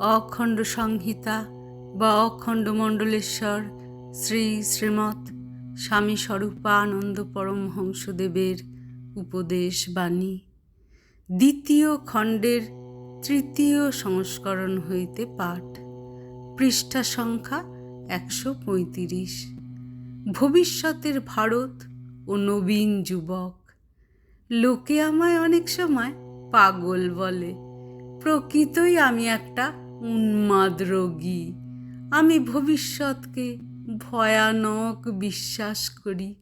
অখণ্ড সংহিতা বা অখণ্ড মণ্ডলেশ্বর শ্রী শ্রীমৎ স্বামী স্বরূপানন্দ পরমহংসদেবের উপদেশ বাণী। দ্বিতীয় খণ্ডের তৃতীয় সংস্করণ হইতে পাঠ। পৃষ্ঠা সংখ্যা একশো পঁয়ত্রিশ। ভবিষ্যতের ভারত ও নবীন যুবক। লোকে আমায় অনেক সময় পাগল বলে। প্রকৃতই আমি একটা উন্মাদ রোগী আমি ভবিষ্যৎকে ভয়ানক বিশ্বাস করি।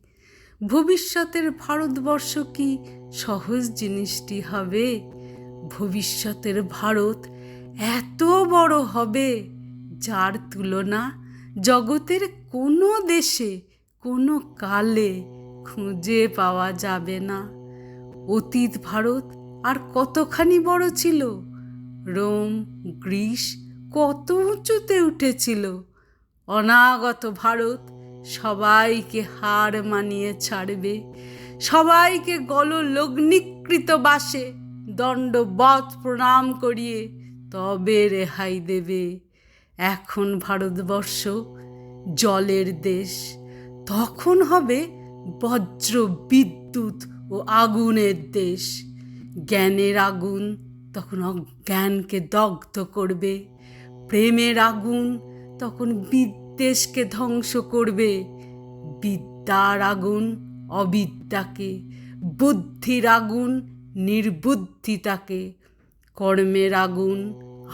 ভবিষ্যতের ভারতবর্ষ কি সহজ জিনিসটি হবে? ভবিষ্যতের ভারত এত বড় হবে যার তুলনা জগতের কোনো দেশে, কোনো কালে খুঁজে পাওয়া যাবে না। অতীত ভারত আর কতখানি বড় ছিল? রোম, গ্রিস কত উঁচুতে উঠেছিল। অনাগত ভারত সবাইকে হার মানিয়ে ছাড়বে, সবাইকে গললগ্নিকৃত বাসে দণ্ডবধ প্রণাম করিয়ে তবে রেহাই দেবে। এখন ভারতবর্ষ জলের দেশ, তখন হবে বজ্র বিদ্যুৎ ও আগুনের দেশ। জ্ঞানের আগুন তখন অজ্ঞানকে দগ্ধ করবে, প্রেমের আগুন তখন বিদ্বেষকে ধ্বংস করবে। বিদ্যার আগুন, অবিদ্যাকে, বুদ্ধির আগুন, নির্বুদ্ধিতাকে, কর্মের আগুন,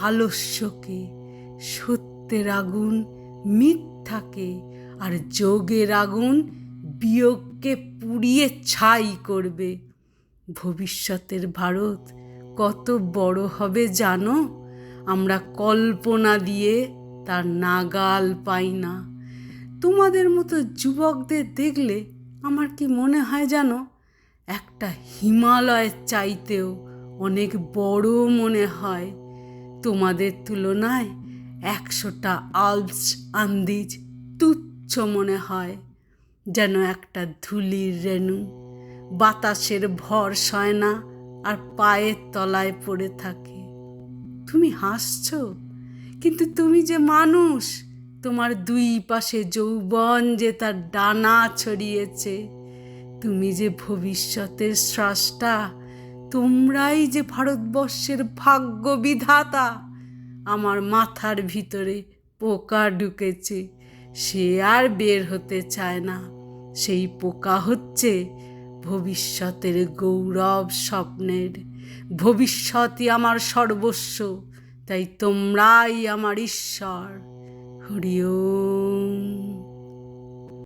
আলস্যকে, সত্যের আগুন, মিথ্যাকে আর যোগের আগুন বিয়োগকে পুড়িয়ে ছাই করবে। ভবিষ্যতের ভারত কত বড় হবে জানো? আমরা কল্পনা দিয়ে তার নাগাল পাই না। তোমাদের মতো যুবকদের দেখলে আমার কি মনে হয় জানো? একটা হিমালয়ের চাইতেও অনেক বড় মনে হয়। তোমাদের তুলনায় একশোটা আলস আন্দিজ তুচ্ছ মনে হয়। যেন একটা ধুলির রেণু। বাতাসের ভর সয় না আর পায়ের তলায় পড়ে থাকে। তুমি হাসছ, কিন্তু তুমি যে মানুষ, তোমার দুই পাশে যৌবন যে তার ডানা ছড়িয়েছে, তুমি যে ভবিষ্যতের স্রষ্টা, তোমরাই যে ভারতবর্ষের ভাগ্য বিধাতা, আমার মাথার ভিতরে পোকা ঢুকেছে, সে আর বের হতে চায় না। সেই পোকা হচ্ছে ভবিষ্যতের গৌরব স্বপ্নের। ভবিষ্যতই আমার সর্বস্ব তাই তোমরাই আমার ঈশ্বর। হরিও